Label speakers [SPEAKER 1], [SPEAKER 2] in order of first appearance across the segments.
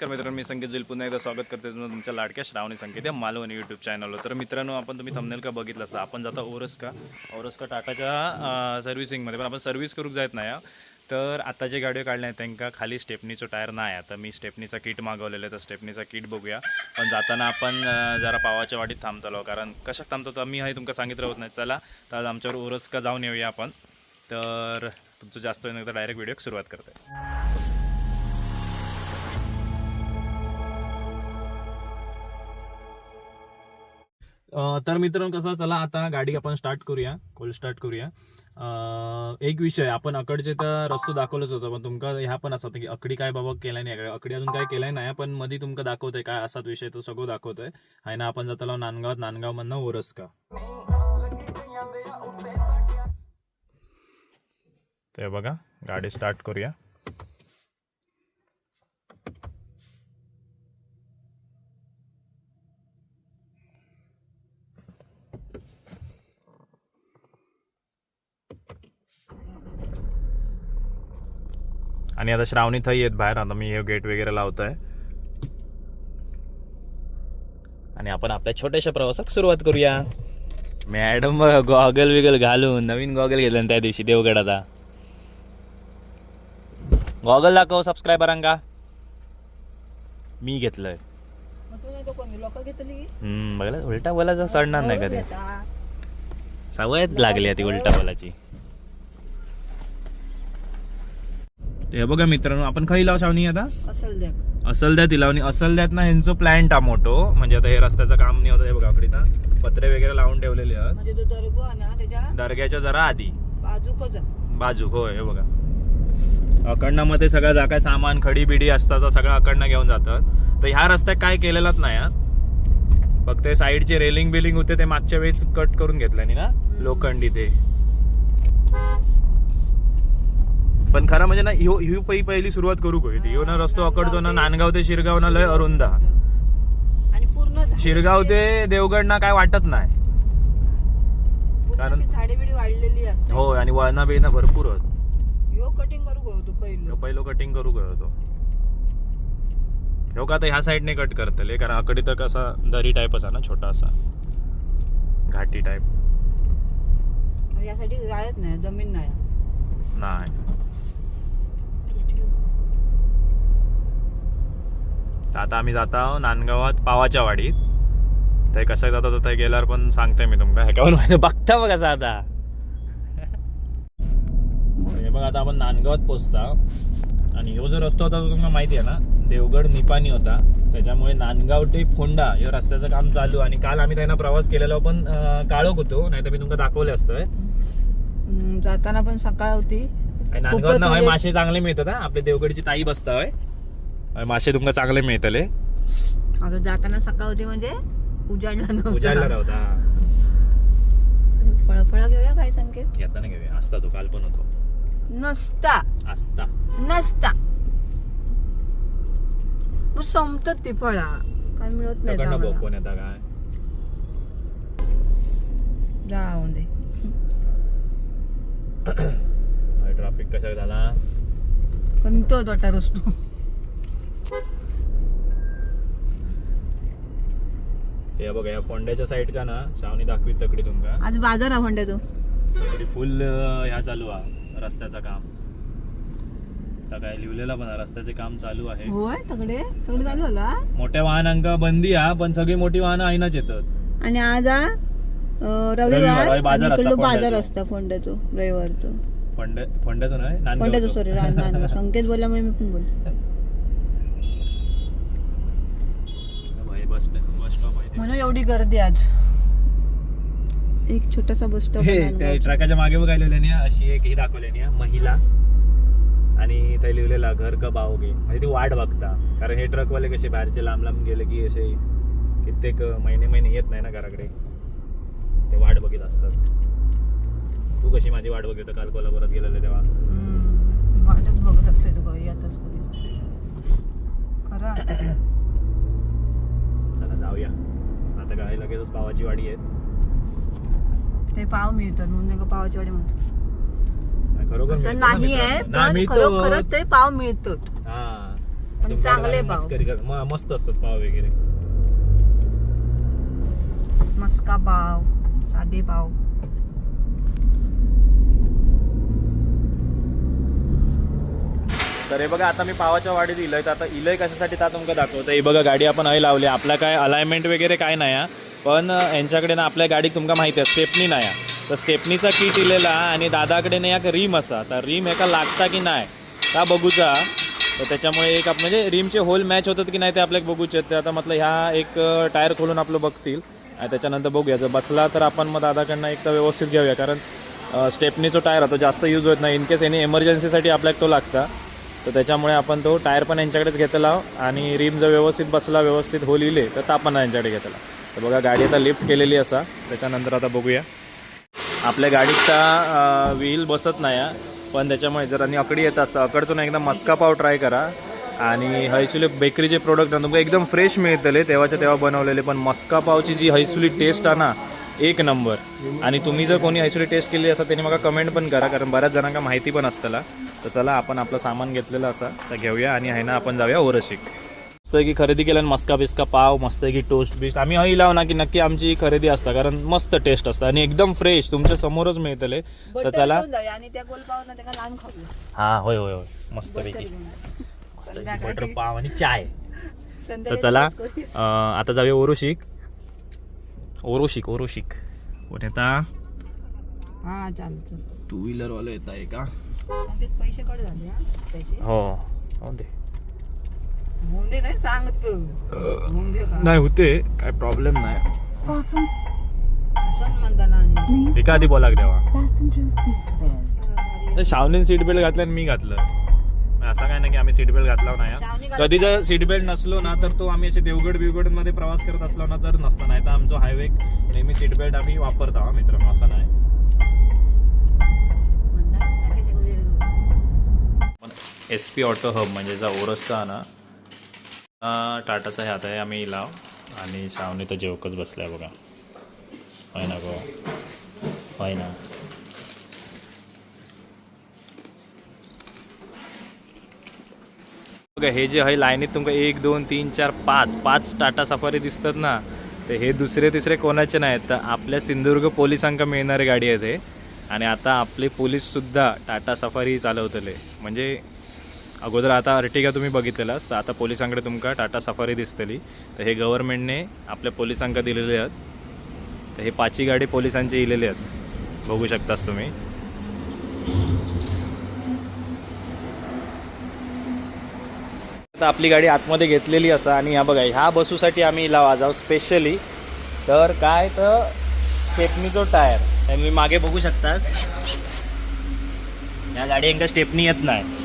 [SPEAKER 1] नमस्कार मित्रांनो मी संकेत जोईल पुन्हा एकदा स्वागत करते तुमच्या लाडक्या श्रावणी संकेत या मालवणी यूट्यूब चॅनलवर तर मित्रांनो आपण तुम्ही थंबनेल का बघितलं असतं आपण जाता ओरस्का ओरस्का टाटाच्या सर्व्हिसिंगमध्ये पण आपण सर्व्हिस करूक जायत नाही हा. तर आता जे गाड्या काढल्या आहेत त्यांका खाली स्टेपनीचं टायर नाही आहे. तर मी स्टेपनीचा किट मागवलेलं आहे तर स्टेपनीचा किट बघूया. पण जाताना आपण जरा पावाच्या वाडीत थांबतलो कारण कशात थांबतो तर मी हे तुमका सांगितलं होत नाही. चला तर आज आमच्यावर ओरस्का जाऊन येऊया आपण. तर तुमचं जास्त वेळ नाही तर डायरेक्ट व्हिडिओ सुरुवात करते तर मित्रांनो कसं चला आता गाडी आपण स्टार्ट करूया. कोल्ड स्टार्ट करूया. एक विषय आपण अकडचे तर रस्तो दाखवलंच होतं पण तुमका ह्या पण असं की अकडी काय बाबा केलाय नाही अकडी अजून काय केलाय नाही पण मध्ये तुमका दाखवतंय काय असाच विषय तो सगळं दाखवतोय. आहे ना आपण जाताला नांदगावात नांदगाव मधनं ओरस का ते बघा गाडी स्टार्ट करूया. आणि आता श्रावणी थई येत बाहेर. आता मी हे गेट वगैरे लावतोय. आणि आपण आपल्या छोट्याशा प्रवासात सुरुवात करूया. मॅडम गॉगल विगल घालून नवीन गॉगल घेतलं त्या दिवशी देवगड आता. गॉगल दाखव सबस्क्रायबरांका मी घेतलंय. बघला उलटा बोलायचा चढणार नाही कधी. सवयच लागली आहे ती उलटा बोलाची हे बघा मित्रांनो आपण खाई लाव शावणी आता.
[SPEAKER 2] असेल
[SPEAKER 1] द्या. तिला आणि असल द्यात ना ह्यांचं प्लॅन मोठो म्हणजे आता हे रस्त्याचं काम नाही होतं हे बघा ना. पत्रे वगैरे लावून ठेवलेले आहेत.
[SPEAKER 2] म्हणजे तो
[SPEAKER 1] दर्ग्याच्या जरा आधी.
[SPEAKER 2] बाजूकच
[SPEAKER 1] बाजू होय हे बघा. अकडणामध्ये सगळं जा काय सामान खडी बिडी असतात ते सगळं अकडनं घेऊन जातात. तर ह्या रस्त्यात काय केलेलंच नाही हा. फक्त साईडचे रेलिंग बिलिंग होते ते मागच्या वेळेस कट करून घेतल्यानी ना लोखंडी ते. पण खरं म्हणजे ना ह्यो ही पहि पहिली सुरुवात करू होती ह्यो ना रस्तो अकडतो ना नांदगाव ते शिरगाव ना लय अरुंदा
[SPEAKER 2] आणि पूर्ण झाड-
[SPEAKER 1] शिरगाव ते देवगड ना काय वाटत नाही.
[SPEAKER 2] पूर्ण
[SPEAKER 1] कारण-
[SPEAKER 2] अशी झाडे बिडी वाढलेली असते.
[SPEAKER 1] हो आणि वळणा बिळणा भरपूर होत
[SPEAKER 2] यो कटिंग करू गो तू पहिलं.
[SPEAKER 1] पहिलं कटिंग करू गयो तो. हो का आता ह्या साईडने कट करतले? कारण आकडी तर कसा दरी टाईपच आहे ना छोटा असा घाटी टाईप
[SPEAKER 2] यासाठी जायच नाही जमीन नाही.
[SPEAKER 1] नाही. तर आता आम्ही जात आहोत नांदगावात पावाच्या वाडीत. ते कसं जातात ते गेल्यावर पण सांगते मी तुमका. ह्या पण माहिती बघता बघा कसा आता हे बघ आता आपण नांदगावात पोचता. आणि ह्यो जो रस्ता होता तो तुम्हाला माहिती आहे ना देवगड निपाणी होता. त्याच्यामुळे नांदगाव ते फोंडा या रस्त्याचं काम चालू. आणि काल आम्ही त्यांना प्रवास केलेला पण काळोख होतो. नाही तर मी तुमका दाखवले असतंय.
[SPEAKER 2] जाताना पण सकाळ होती.
[SPEAKER 1] आणि नांदगावात ना होय मासे चांगले मिळतात हा. आपल्या देवगडची ताई बसता होय, मासे तुमका चांगले मिळतले.
[SPEAKER 2] आता जाताना सकाळ होती म्हणजे उजाडला
[SPEAKER 1] उजाडला
[SPEAKER 2] नव्हता. फळ फळ घेऊया काय संकेत?
[SPEAKER 1] घेता नाही घेऊया. असता तो काल पण होतो.
[SPEAKER 2] नसता.
[SPEAKER 1] असता
[SPEAKER 2] नसता. मग संपतात ती फळा. काय मिळत नाही
[SPEAKER 1] तिकडनं
[SPEAKER 2] आम्हाला.
[SPEAKER 1] कोण येता काय?
[SPEAKER 2] जाऊन दे.
[SPEAKER 1] ट्रॅफिक कशा झाला?
[SPEAKER 2] पण तो तोटा रस्तो.
[SPEAKER 1] ते बघा या फोंड्याच्या साईड का ना शावणी दाखवीत तकडी तुमका.
[SPEAKER 2] आज बाजार आपण तो.
[SPEAKER 1] तकडी फुल ह्या चालू आहे रस्त्याचं काम. आता काय लिहिलेलं पण आहे, रस्त्याचे काम चालू आहे.
[SPEAKER 2] होय तगडे? तगडे चालू होला
[SPEAKER 1] मोठ्या वाहनांका बंदी हा पण सगळी मोठी वाहनं आईनाच येतात.
[SPEAKER 2] आणि आज हा, अं,
[SPEAKER 1] रविवार, बाजार
[SPEAKER 2] आणि
[SPEAKER 1] असता
[SPEAKER 2] इकडलं बाजार
[SPEAKER 1] फोंड्याचो.
[SPEAKER 2] असता फोंड्याचो रविवारचो.
[SPEAKER 1] फोंड्या फोंड्याचं नाही
[SPEAKER 2] फोंड्याचो
[SPEAKER 1] नांदगावचं.
[SPEAKER 2] सॉरी संकेत बोलल्यामुळे मी पण बोलले
[SPEAKER 1] हे बस बस स्टॉप आहे ते.
[SPEAKER 2] म्हणून एवढी गर्दी आज. एक छोटासा बस स्टॉप
[SPEAKER 1] हे त्या ट्रकाच्या मागे बघायला अशी एक ही दाखवलेली आहे, महिला. आणि त्या लिहिलेला घर का बावगे म्हणजे ती वाट बघता. कारण हे ट्रकवाले कसे बाहेरचे लांब लांब गेले की असे कित्येक महिने महिने येत नाही ना घराकडे. ते वाट बघत असतात. तू कशी माझी वाट बघत काल कोल्हापुरात गेलेलं तेव्हा.
[SPEAKER 2] वाटच बघत असते तू येतच कधी. खरं.
[SPEAKER 1] चला जाऊया. आता काय लगेचच पावाची वाडी आहे.
[SPEAKER 2] ते पाव मिळतात म्हणून नाही का पावाची वाडी म्हणतो
[SPEAKER 1] खरोखर
[SPEAKER 2] नाही आहे खरोखरच ते पाव मिळतात.
[SPEAKER 1] हा.
[SPEAKER 2] पण चांगले पाव.
[SPEAKER 1] मस्त असतात पाव वगैरे.
[SPEAKER 2] मस्का पाव साधे पाव.
[SPEAKER 1] तर हे बघा आता मी पावाच्या वाडीत इलय. तर आता इलय कशासाठी ता तुमका दाखवतो. हे बघा गाडी आपण आई लावली. आपला काय अलायमेंट वगैरे काय नाही आहे पण यांच्याकडे ना आपल्या गाडीत तुमका माहिती आहे स्टेपनी नाही तर स्टेपनीचा किट इलेला आणि दादाकडे ना एक रिम असा. तर रिम एका लागता की नाही का बघूचा. तर त्याच्यामुळे एक म्हणजे रिमचे होल मॅच होतात की नाही ते आपल्याला बघूचे. ते आता म्हटलं ह्या एक टायर खोलून आपलं बघतील. आणि त्याच्यानंतर बघूया. जर बसला तर आपण मग दादाकडनं एक तर व्यवस्थित घेऊया. कारण स्टेपनीचो टायर तो जास्त यूज होत नाही. इन केस एनी एमर्जन्सीसाठी आपल्याला तो लागता. तर त्याच्यामुळे आपण तो टायर पण यांच्याकडेच घेतला आणि रिम जर व्यवस्थित बसला व्यवस्थित होलिले तर ता पण यांच्याकडे घेतला तर बघा गाडी आता लिफ्ट केलेली असा. त्याच्यानंतर आता बघूया. आपल्या गाडीचा व्हील बसत नाही पण त्याच्यामुळे जर आणि अकडी येत असतं अकडचून एकदा मस्का पाव ट्राय करा. आणि हैसुली बेकरीचे प्रोडक्ट ना एकदम फ्रेश मिळतले. तेव्हाच्या तेव्हा बनवलेले. पण मस्का पावची जी हैसुली टेस्ट आहे ना एक नंबर आणि तुम्ही जर कोणी हैसुली टेस्ट केली असा त्यांनी मला कमेंट पण करा. कारण बऱ्याच जणांना माहिती पण असतला. तर चला आपण आपलं सामान घेतलेलं असा. तर घेऊया आणि आहे ना आपण जाऊया ओरशिक मस्त की खरेदी केल्यानं मस्का बिस्का पाव मस्त की टोस्ट बिस्ट आम्ही हई लाव ना की नक्की आमची खरेदी असता कारण मस्त टेस्ट असतं आणि एकदम फ्रेश तुमच्या समोरच मिळतले तर चला. हा होय होय होय. मस्त पैकी. बटर पाव आणि चाय. तर चला आता जाऊया ओरोशिक. ओरोशिक ओरोशिक. कोण येता?
[SPEAKER 2] हा चालेल
[SPEAKER 1] टू व्हीलर वाला येत आहे का?
[SPEAKER 2] पैसे कट झाले हा त्याचे.
[SPEAKER 1] हो हो दे.
[SPEAKER 2] मुंदे नाही सांगत. मुंदे
[SPEAKER 1] नाही होते. काय प्रॉब्लेम नाही.
[SPEAKER 2] असं म्हणताना आणि
[SPEAKER 1] एका आधी बोलाक द्यावा
[SPEAKER 3] Passenger seatbelt.
[SPEAKER 1] तर शावनीन सीट बेल्ट घातलं आणि मी घातलं. असं काय नाही की आम्ही सीट बेल्ट घातला नाही
[SPEAKER 2] शावनी
[SPEAKER 1] हा. कधी जर सीट बेल्ट नसलो ना तर तो आम्ही असे देवगड बिवगडमध्ये प्रवास करत असलो ना तर नसतं. नाही तर आमचं हायवे नेहमी सीट बेल्ट आम्ही वापरतो हा मित्रांनो. असं नाही. एस पी ऑटो हब म्हणजे जा ओरसचा ना. टाटाचा हे आता आहे आम्ही लाव आणि शावणी तर जेवकच बसलाय बघा. होय ना गो. होय ना. बघा हे जे आहे लाईनीत तुमका एक दोन तीन चार पाच पाच टाटा सफारी दिसतात ना. तर हे दुसरे तिसरे कोणाचे नाहीत? तर आपल्या सिंधुदुर्ग पोलिसांका मिळणारी गाडी आहे ते. आणि आता आपले पोलीससुद्धा टाटा सफारी चालवतले. म्हणजे अगोदर आता अर्टिगा तुम्ही बघितलेलास तर आता पोलिसांकडे तुमका टाटा सफारी दिसतली. तर हे गव्हर्नमेंटने आपल्या पोलिसांका दिलेले आहेत. तर हे पाचही गाडी पोलिसांची इलेली आहेत. बघू शकतास तुम्ही. आता आपली गाडी आतमध्ये घेतलेली असा आणि ह्या बघा ह्या बसूसाठी आम्ही लावा जाऊ स्पेशली तर काय तर स्टेपनीचो टायर मी मागे बघू शकतास. या गाडी एकदा स्टेपनी येत नाही.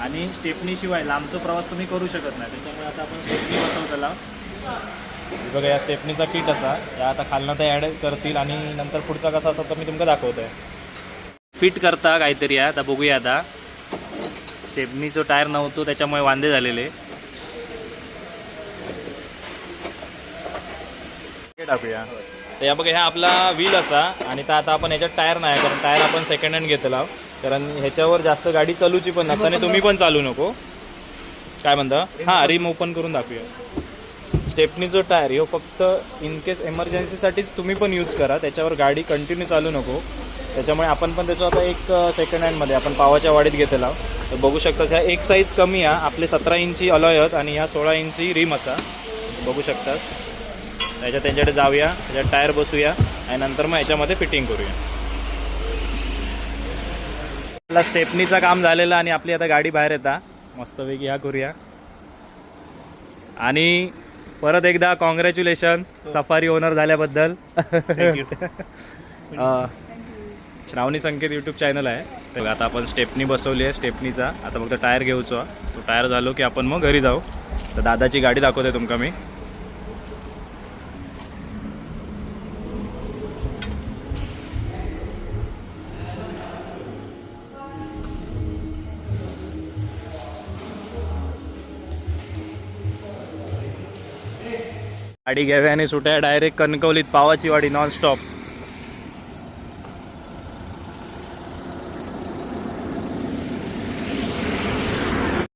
[SPEAKER 1] आणि स्टेपनी शिवाय लांबचा प्रवास तुम्ही करू शकत नाही. त्याच्यामुळे आता आपण स्टेपनी बसवलेला बघा या स्टेपनीचा किट असा. या आता खालनं ते ॲड करतील आणि नंतर पुढचा कसा असा तर मी तुमका दाखवतोय. फिट करता काहीतरी आहे. आता बघूया आता. स्टेपनीचं टायर नव्हतो त्याच्यामुळे वांदे झालेले. टाकूया. तर या बघा ह्या आपला व्हील असा. आणि तर आता आपण ह्याच्यात टायर नाही कारण टायर आपण सेकंड हँड घेतला. कारण ह्याच्यावर जास्त गाडी चालूची पण नसते आणि तुम्ही पण चालू नको. काय म्हणता? हां रिम ओपन करून दाखवूया. स्टेपनीचं टायर ह्यो फक्त इन केस एमर्जन्सीसाठीच तुम्ही पण यूज करा. त्याच्यावर गाडी कंटिन्यू चालू नको. त्याच्यामुळे आपण पण त्याचं आता एक सेकंड हँडमध्ये आपण पावाच्या वाडीत घेतला तर बघू शकता ह्या एक साईज कमी आहे. आपले सतरा इंची अलॉय आहेत आणि ह्या सोळा इंची रिम असा. बघू शकतास. त्याच्यात त्यांच्याकडे जाऊया. त्याच्यात टायर बसूया. आणि नंतर मग याच्यामध्ये फिटिंग करूया. आपला स्टेपनीचं काम झालेलं आणि आपली आता गाडी बाहेर येता. मस्तपैकी ह्या करूया. आणि परत एकदा कॉंग्रॅच्युलेशन सफारी ओनर झाल्याबद्दल. श्रावणी संकेत यूट्यूब चॅनल आहे. तर आता आपण स्टेपनी बसवली आहे स्टेपनीचा आता फक्त टायर घेऊचो. तो टायर झालो की आपण मग घरी जाऊ. तर दादाची गाडी दाखवते तुमका मी. गाडी घ्याव्या आणि सुट्या डायरेक्ट कणकवलीत पावाची वाडी नॉनस्टॉप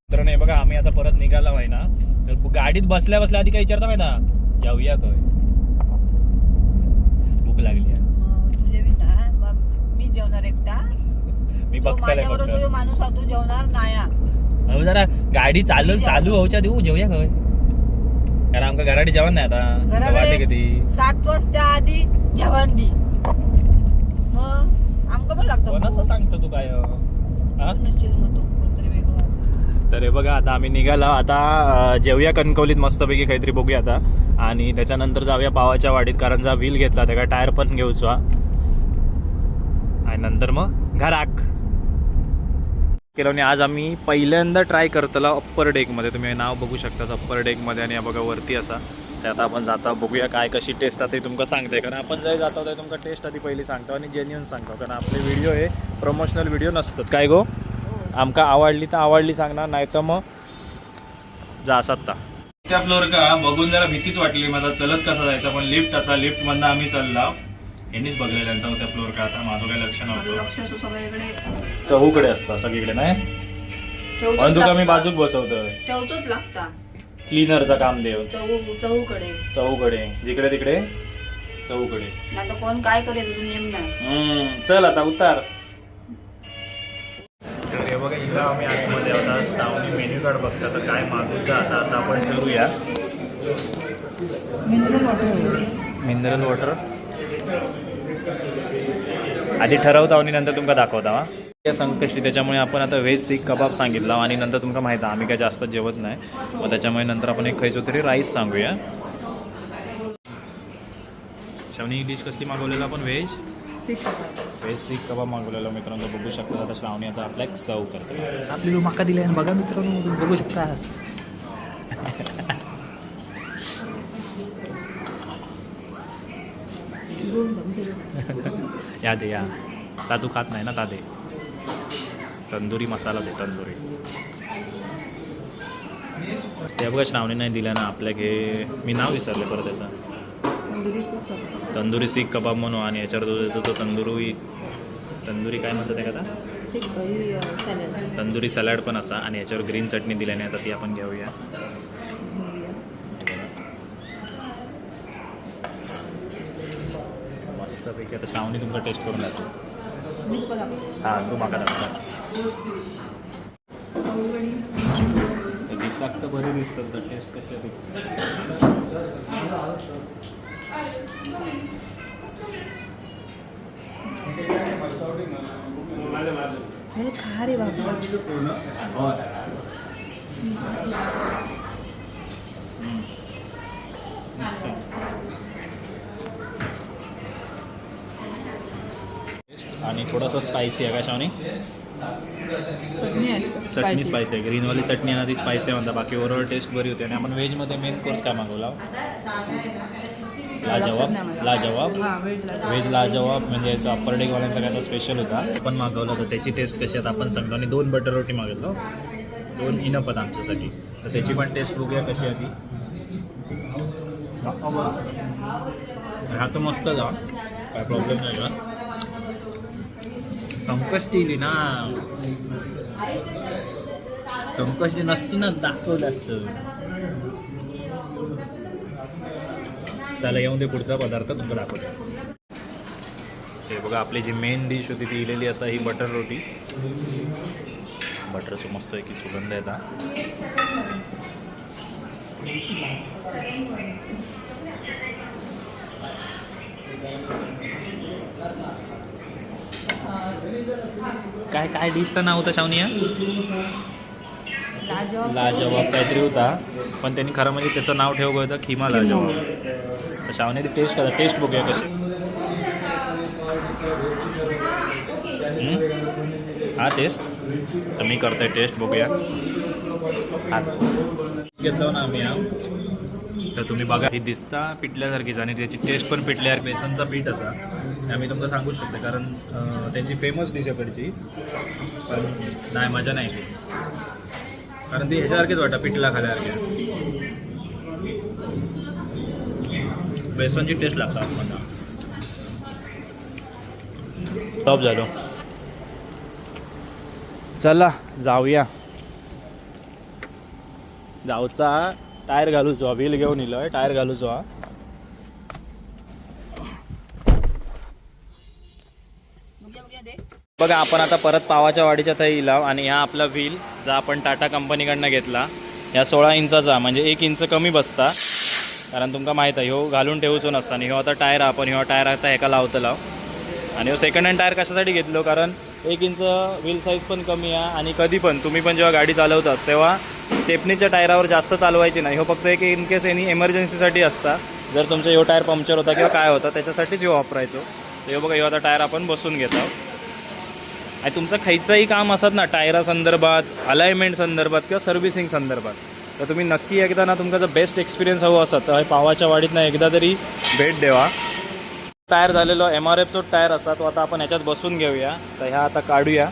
[SPEAKER 1] मित्रांनो हे बघा आम्ही आता परत निघाला आहे ना गाडीत बसल्या बसल्या आधी काय विचारता माहिती जाऊया काय भूक लागली
[SPEAKER 2] ना मग मी जेवणार एकटा.
[SPEAKER 1] मी बघताय
[SPEAKER 2] माणूस जेवणार नाही हा.
[SPEAKER 1] जरा गाडी चालू चालू होऊच्या देऊ जेवूया काय कारण आमका घराडी जेवण नाही आता. वाटले किती?
[SPEAKER 2] सात वाजता आधी जेवण दी. मग आमका पण लागतं
[SPEAKER 1] कोणाचं सांगतो तू काय हा?
[SPEAKER 2] नसशील मग तो कोणतरी वेगळं असेल.
[SPEAKER 1] तर हे बघा आता आम्ही निघालो. आता अं, जेवूया कणकवलीत मस्तपैकी काहीतरी बघूया आता. आणि त्याच्यानंतर जाऊया पावाच्या वाडीत कारण जा व्हील घेतला त्या टायर पण घेऊचा आणि नंतर मग घराक. केलं आणि आज आम्ही पहिल्यांदा ट्राय करतला अप्पर डेकमध्ये तुम्ही नाव बघू शकता अप्पर डेकमध्ये आणि बघा वरती असा. ते आता आपण जाता बघूया काय कशी टेस्ट आता तुमका सांगते कारण आपण जरी जातो ते तुमका टेस्ट आधी पहिली सांगतो आणि जेन्युन सांगतो. कारण आपले व्हिडिओ हे प्रमोशनल व्हिडिओ नसतात. काय गो? आमका आवडली तर आवडली सांगणार नाही तर मग जा सत्ता. त्या फ्लोअर का? बघून जरा भीतीच वाटली. मला चलत कसा जायचा? पण लिफ्ट असा लिफ्टमधनं आम्ही चालला. यांनीच बघलेला त्यांचा त्या फ्लोअर का आता माझं काही लक्ष
[SPEAKER 2] माझं
[SPEAKER 1] नव्हतं
[SPEAKER 2] लक्ष असं सगळीकडे
[SPEAKER 1] चहूकडे असता सगळीकडे नाही?
[SPEAKER 2] ठेवतोच
[SPEAKER 1] म्हणून तुका मी
[SPEAKER 2] लागता.
[SPEAKER 1] बाजूक बसवतोय.
[SPEAKER 2] ठेवतोच लागता
[SPEAKER 1] क्लीनरचा काम देव.
[SPEAKER 2] चहू चहूकडे.
[SPEAKER 1] चहूकडे. जिकडे तिकडे चहूकडे.
[SPEAKER 2] नाही तर कोण काय करेल नेम नाही.
[SPEAKER 1] हम्म, चल आता उतार. तर हे बघा इथं आम्ही आतमध्ये आता श्रावणी मेन्यू कार्ड बघता तर काय मागूचं आता आता आपण ठरवूया मिनरल वॉटर. आधी ठरवता आणि नंतर तुमका दाखवता हा. या संकष्टी त्याच्यामुळे आपण आता व्हेज सीख कबाब सांगितला आणि नंतर तुमका माहिती आहे आम्ही काय जास्त जेवत नाही. मग त्याच्यामुळे नंतर आपण एक खायचो तरी राईस सांगूया. श्रावणी डिश कसली मागवलेलं आपण? व्हेज? व्हेज सीख कबाब मागवलेला मित्रांनो. बघू शकता आता श्रावणी आता आपल्या सर्व करतो आपली माका दिली आहे बघा मित्रांनो बघू शकता या दे या. ता तू खात नाही ना ता दे तंदुरी मसाला दे तंदुरी. ते बघा श्रावणी नाही दिल्या ना आपल्या घे. मी नाव विसरले परत त्याचं तंदुरी सीख कबाब म्हणून आणि याच्यावर जो देतो तो तंदुरी तंदुरी काय म्हणतात ते का तंदुरी सॅलड पण असा आणि याच्यावर ग्रीन चटणी दिल्याने आता ती आपण घेऊया. मस्तपैकी आता श्रावणी तुमका टेस्ट करून दाखव. हां तू माका दाखव. दिसाक तर बरे दिसतात तर टेस्ट कशी आहे
[SPEAKER 2] खा रे बाबा.
[SPEAKER 1] थोडंसं स्पायसी आहे का शावनी?
[SPEAKER 2] चटणी
[SPEAKER 1] स्पायसी आहे. ग्रीनवाली चटणी आहे ना ती स्पायसी आहे म्हणता बाकी ओव्हरऑल टेस्ट बरी होती. आणि आपण व्हेजमध्ये मेन कोर्स काय मागवला? लाजवाब? लाजवाब? व्हेज लाजवाब? म्हणजे याचा अप्पर डेकवाल्यांचा काय तर स्पेशल होता. आपण मागवला तर त्याची टेस्ट कशी आहे? आपण सांगतो आणि दोन बटर रोटी मागवतो. दोन इनफ आहेत आमच्यासाठी. तर त्याची पण टेस्ट बघूया कशी आहे ती. हा तर मस्त जा काय प्रॉब्लेम नाही का संकष्टी इली ना. संकष्टी नसती ना दाखवलं असतं. चला येऊन दे पुढचा पदार्थ तुमचा दाखवतो. ते बघा आपली जी मेन डिश होती ती इलेली असा ही बटर रोटी. बटरचं मस्त आहे की सुगंध येता काय काय डिशचं नाव होतं शावनिया
[SPEAKER 2] लाजवाब.
[SPEAKER 1] काहीतरी होता. पण त्यांनी खरं म्हणजे त्याचं नाव ठेव होतं खिमा लाजवाब. तर शावने ती टेस्ट करा. टेस्ट बघूया हम्म? हा टेस्ट तर मी करतोय टेस्ट बघूया. हा. घेतलं ना आम्ही हा. तर तुम्ही बघा ही दिसता पिटल्यासारखीच आणि त्याची टेस्ट पण पिटल्या बेसनचा पीठ असा. आम्ही तुमचं सांगूच शकतो कारण त्यांची फेमस डिश आहे कडची पण नाही मजा नाही कारण ती ह्याच्यासारखीच वाटतं पिठला खाल्यासारख्या बेसनची टेस्ट लागतात मला टॉप झालो. चला जाऊया. जाऊचा टायर घालूचो व्हील घेऊन इलोय टायर घालूचो हा बघा आपण आता परत पावाच्या वाडीच्या थंय लाव आणि हा आपला व्हील जो आपण टाटा कंपनीकडनं घेतला ह्या सोळा इंचाचा म्हणजे एक इंच कमी बसता. कारण तुमका माहीत आहे ह्यो घालून ठेवूचो नसता. आणि ह्यो आता टायर आपण ह्यो टायर आता एका लावतला आणि ह्यो सेकंड हँड टायर कशासाठी घेतलो? कारण एक इंच व्हील साईज पण कमी आहे आणि कधी पण तुम्ही पण जेव्हा गाडी चालवतास तेव्हा स्टेपनीच्या टायरावर जास्त चालवायची नाही. ह्यो फक्त एक इन केस एनी एमर्जन्सीसाठी असता. जर तुमचा ह्यो टायर पंक्चर होता किंवा काय होता त्याच्यासाठीच ह्यो वापरायचो. हे बघा ह्यो आता टायर आपण बसून घेतो आणि तुमचं खायचंही काम असत ना टायरा संदर्भात अलायमेंट संदर्भात किंवा सर्व्हिसिंग संदर्भात. तर तुम्ही नक्की एकदा ना तुमचा जर बेस्ट एक्सपिरियन्स हवं असत तर पावाच्या वाडीतनं एकदा तरी भेट देवा. टायर झालेलो एम आर एफचो टायर असा तो आता आपण ह्याच्यात बसून घेऊया. तर ह्या आता काढूया.